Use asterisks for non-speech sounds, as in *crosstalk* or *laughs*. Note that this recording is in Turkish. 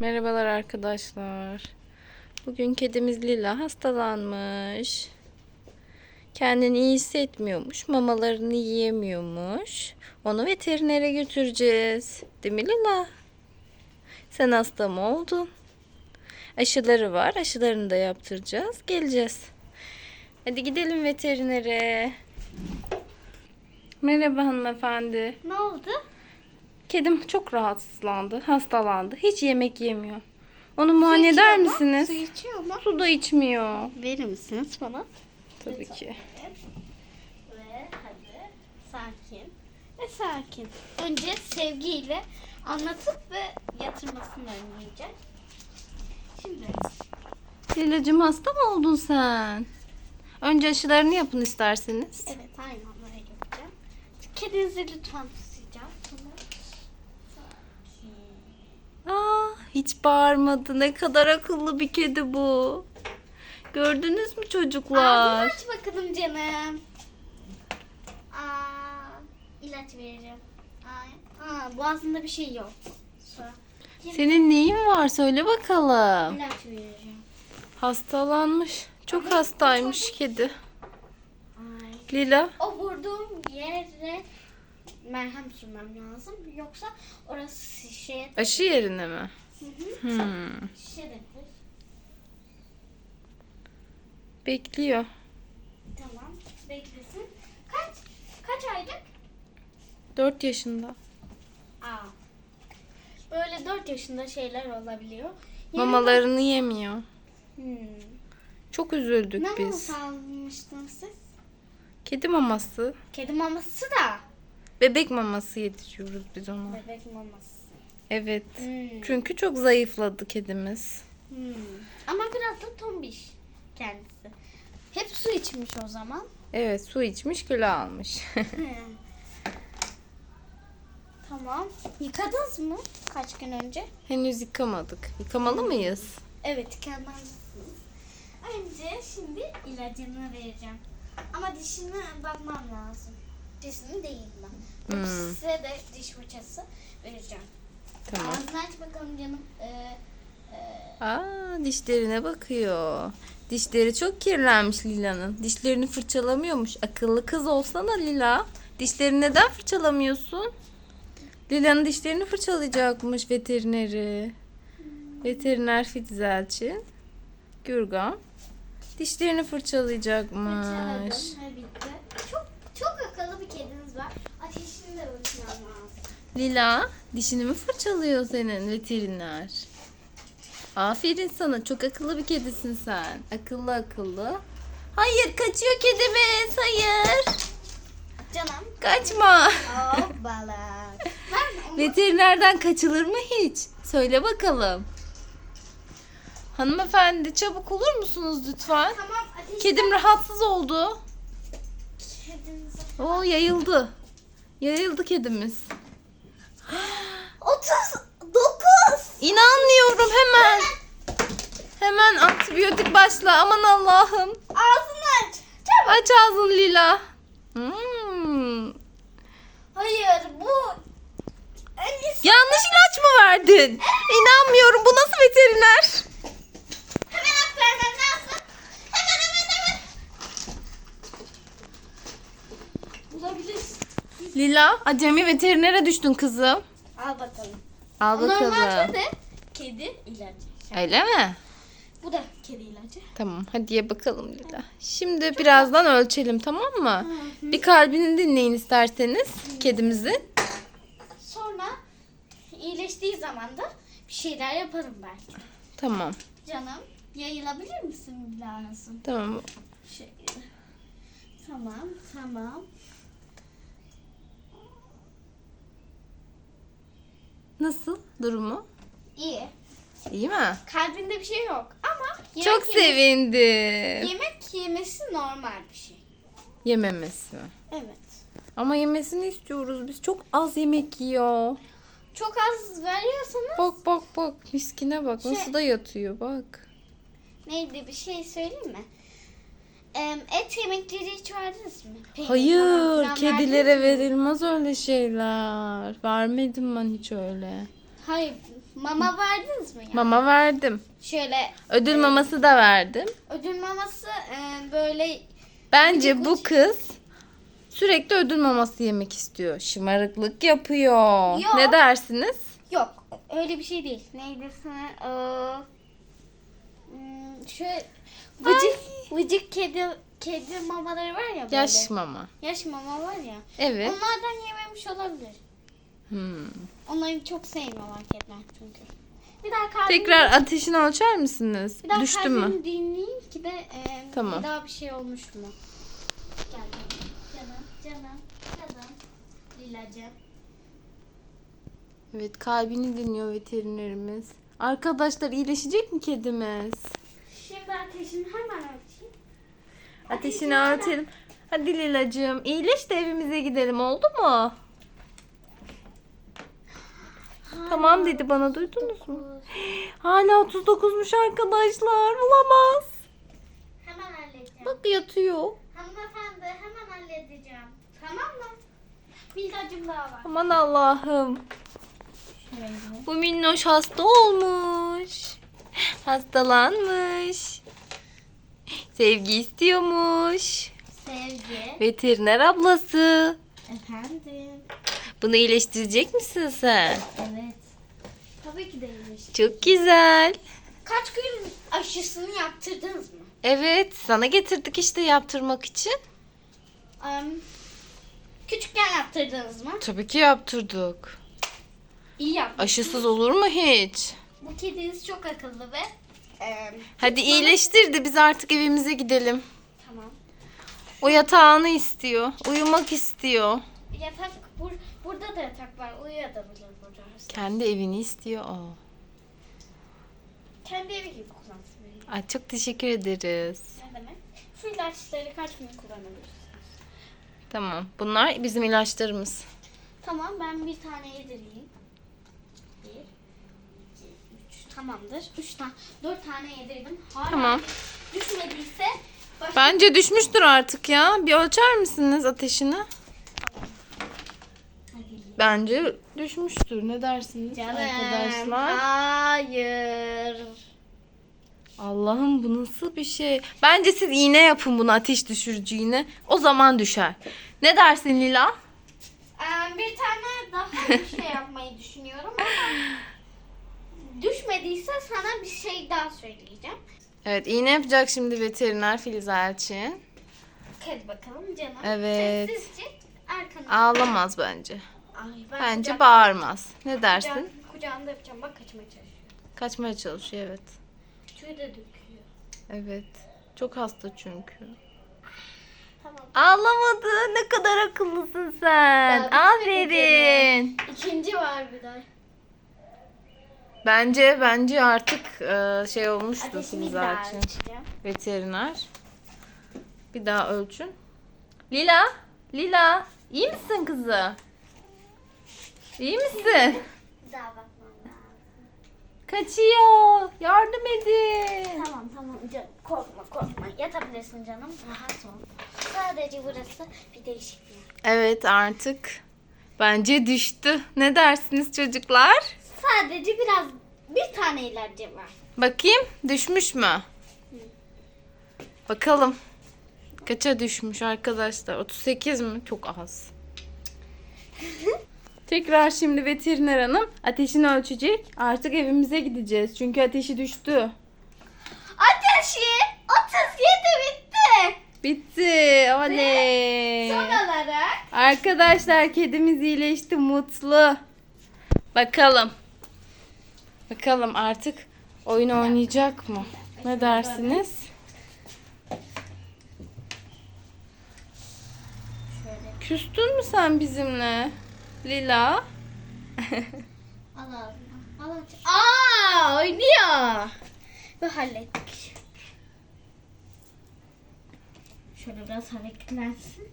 Merhabalar arkadaşlar. Bugün kedimiz Lila hastalanmış. Kendini iyi hissetmiyormuş. Mamalarını yiyemiyormuş. Onu veterinere götüreceğiz. Değil mi Lila? Sen hasta mı oldun? Aşıları var. Aşılarını da yaptıracağız. Geleceğiz. Hadi gidelim veterinere. Merhaba hanımefendi. Ne oldu? Kedim çok rahatsızlandı, hastalandı. Hiç yemek yemiyor. Onu muayene içiyor eder mu? misiniz? Su içiyor mu? Su da içmiyor. Verir misiniz bana? Tabii ki. Ve hadi sakin. Ve sakin. Önce sevgiyle anlatıp ve yatırmasını önleyeceğiz. Şimdi Lilacığım hasta mı oldun sen? Önce aşılarını yapın isterseniz. evet aynı anda yapacağım. Kedinizi lütfen tutacağım. Tamam. Sakin. Aa, hiç bağırmadı. Ne kadar akıllı bir kedi bu. Gördünüz mü Ağzını çocuklar? aç bakalım canım. Aa, ilaç vereceğim. Aa, aa, boğazında bir şey yok. Senin neyin var? Söyle bakalım. ilaç vereceğim. Hastalanmış. Çok hastaymış kedi. Ay. Lila. O vurduğum yere merhem sürmem lazım. Yoksa orası şişeye Aşı yerine mi? Hı hı. Hmm. Bekliyor. Tamam. Beklesin. Kaç? Kaç aylık? 4 yaşında. Aa. Böyle 4 yaşında şeyler olabiliyor. Yeni- Mamalarını yemiyor. Hmm. Çok üzüldük Ne biz. maması almıştınız siz? Kedi maması. Kedi maması da. Bebek maması yediriyoruz biz ona. Bebek maması. Evet. Hmm. Çünkü çok zayıfladı kedimiz. Hmm. Ama biraz da tombiş kendisi. Hep su içmiş o zaman. Evet su içmiş kilo almış. *laughs* tamam. Yıkadınız mı kaç gün önce? Henüz yıkamadık. Yıkamalı mıyız? Evet yıkamalısınız. Önce şimdi ilacını vereceğim. Ama dişine bakmam lazım. Dişini değil ben. Hmm. Size de diş fırçası vereceğim. Tamam. Ağzını aç bakalım canım. Ee, e, Aa dişlerine bakıyor. Dişleri çok kirlenmiş Lila'nın. Dişlerini fırçalamıyormuş. Akıllı kız olsana Lila. Dişlerini neden fırçalamıyorsun? Lila'nın dişlerini fırçalayacakmış veterineri. Veteriner Fitzelçin. Gürgan. Dişlerini fırçalayacakmış. fırçaladım. Çok çok akıllı bir kediniz var. Ateşini de ölçmem lazım. Lila dişini mi fırçalıyor senin veteriner? Aferin sana çok akıllı bir kedisin sen. Akıllı akıllı. Hayır kaçıyor kedimiz hayır. Canım. Kaçma. Hoppala. Ver onu. *laughs* Veterinerden kaçılır mı hiç? Söyle bakalım. Hanımefendi çabuk olur musunuz lütfen? Tamam ateş. Kedim rahatsız oldu. Kedinize. Oo yayıldı. Yayıldı kedimiz. 39. İnanmıyorum hemen. Hemen antibiyotik başla. Aman Allah'ım. Ağzını aç. Çabuk. Aç ağzını Lila. Hmm. Hayır bu iyisi. Yanlış ilaç mı verdin? İnanmıyorum. Bu nasıl veteriner? Hemen hak vermem lazım. Hemen hemen hemen. Bulabilirsin. Lila, acemi veterinere düştün kızım. Al bakalım. Al Normalde bakalım. de kedi ilacı. Öyle mi? Bu da kedi ilacı. Tamam, hadi ye bakalım Lila. Şimdi birazdan ölçelim tamam mı? Bir kalbini dinleyin isterseniz kedimizin. Sonra iyileştiği zaman da bir şeyler yaparım belki. Tamam. Canım yayılabilir misin lazım? Tamam. Şöyle. Tamam, tamam. Nasıl durumu? İyi. İyi mi? Kalbinde bir şey yok ama yemek Çok yemesi- sevindim. Yemek yemesi normal bir şey. Yememesi. Evet. Ama yemesini istiyoruz. Biz çok az yemek yiyor. Çok az veriyorsanız Bak bak bak. Miskine bak. Şey- Nasıl da yatıyor bak. neydi bir şey söyleyeyim mi? Et yemekleri hiç verdiniz mi? Peynir falan Hayır. filan Kedilere mi? verilmez öyle şeyler. Vermedim ben hiç öyle. Hayır. Mama verdiniz mi ya? Mama verdim. Şöyle Ödül maması da verdim. ödül maması e, böyle Bence bu kız sürekli ödül maması yemek istiyor. Şımarıklık yapıyor. Yok. Ne dersiniz? yok öyle bir şey değil. Neydi sana? Ee, hmm, şöyle vıcık vıcık kedi kedi mamaları var ya böyle. Yaş mama. Yaş mama var ya. Evet. Onlardan yememiş olabilir. Hmm. Onları çok sevmiyorlar kediler çünkü. Bir daha kalbim, Tekrar ateşini ölçer misiniz? bir daha Düştü mü? kalbimi dinleyeyim ki de e, Tamam. bir daha bir şey olmuş mu? Gel canım, canım, canım, canım. Lilacığım. Evet kalbini dinliyor veterinerimiz. Arkadaşlar iyileşecek mi kedimiz? Ateşini hemen ölçeyim. Ateşini ölçelim. Hadi Lilacığım iyileş de evimize gidelim oldu mu? Tamam dedi bana duydunuz mu? *gasps* Hala 39'muş arkadaşlar olamaz. Hemen halledeceğim. Bak yatıyor. Hanımefendi hemen halledeceğim. Tamam mı? Bir ilacım daha var. Aman Allah'ım. Bu minnoş hasta olmuş. *gasps* Hastalanmış. Sevgi istiyormuş. Sevgi. Veteriner ablası. Efendim. Bunu iyileştirecek misin sen? Evet. Tabii ki de iyileşti. Çok güzel. Kaç gün aşısını yaptırdınız mı? Evet, sana getirdik işte yaptırmak için. Em, küçükken yaptırdınız mı? Tabii ki yaptırdık. İyi yaptınız. Aşısız olur mu hiç? Bu kediniz çok akıllı ve Hadi iyileştir de biz artık evimize gidelim. tamam. O yatağını istiyor. Uyumak istiyor. Yatak bur, burada da yatak var. Uyuyabilir burada. Kendi evini istiyor o. Kendi evi gibi kullansın. beni. Ay çok teşekkür ederiz. Ne demek? Şu ilaçları kaç gün kullanabilirsiniz? Tamam. Bunlar bizim ilaçlarımız. Tamam ben bir tane yedireyim. Tamamdır. Üç tane, dört tane yedirdim. Hala Tamam. Düşmediyse başka Bence düşmüştür artık ya. Bir ölçer misiniz ateşini? Bence düşmüştür. Ne dersiniz arkadaşlar? Hayır. Allah'ım bu nasıl bir şey? Bence siz iğne yapın bunu ateş düşürücü iğne. O zaman düşer. Ne dersin Lila? Ee, bir tane daha bir şey yapmayı düşünüyorum ama *laughs* düşmediyse sana bir şey daha söyleyeceğim. Evet iğne yapacak şimdi veteriner Filiz Elçin. Hadi bakalım canım. Evet. Sessizce arkana. Ağlamaz bence. Ay, ben Bence kucak- bağırmaz. Ne dersin? kucak- kucağında yapacağım. Bak kaçmaya çalışıyor. Kaçmaya çalışıyor evet. Tüy de döküyor. Evet. Çok hasta çünkü. Tamam. Ağlamadı. Ne kadar akıllısın sen. Bir tek Aferin. İkinci var bir daha. Bence bence artık e, şey olmuştur Ateşini Filiz daha Elçin. ölçeceğim. Veteriner. Bir daha ölçün. Lila, Lila, iyi misin kızı? İyi misin? Bir daha bakmam lazım. Kaçıyor. Yardım edin. Tamam tamam canım. Korkma korkma. Yatabilirsin canım. Rahat ol. Sadece burası bir değişiklik. Evet artık bence düştü. Ne dersiniz çocuklar? Sadece biraz bir tane ilacı var. Bakayım düşmüş mü? Bakalım. Kaça düşmüş arkadaşlar? 38 mi? Çok az. *laughs* Tekrar şimdi veteriner hanım ateşini ölçecek. Artık evimize gideceğiz. Çünkü ateşi düştü. Ateşi 37 bitti. Bitti. Oley. Son olarak Arkadaşlar kedimiz iyileşti. Mutlu. Bakalım. Bakalım artık oyun oynayacak mı? Ne dersiniz? Küstün mü sen bizimle? Lila. Al ağzına. Aa oynuyor. Ve hallettik. Şöyle biraz hareketlensin.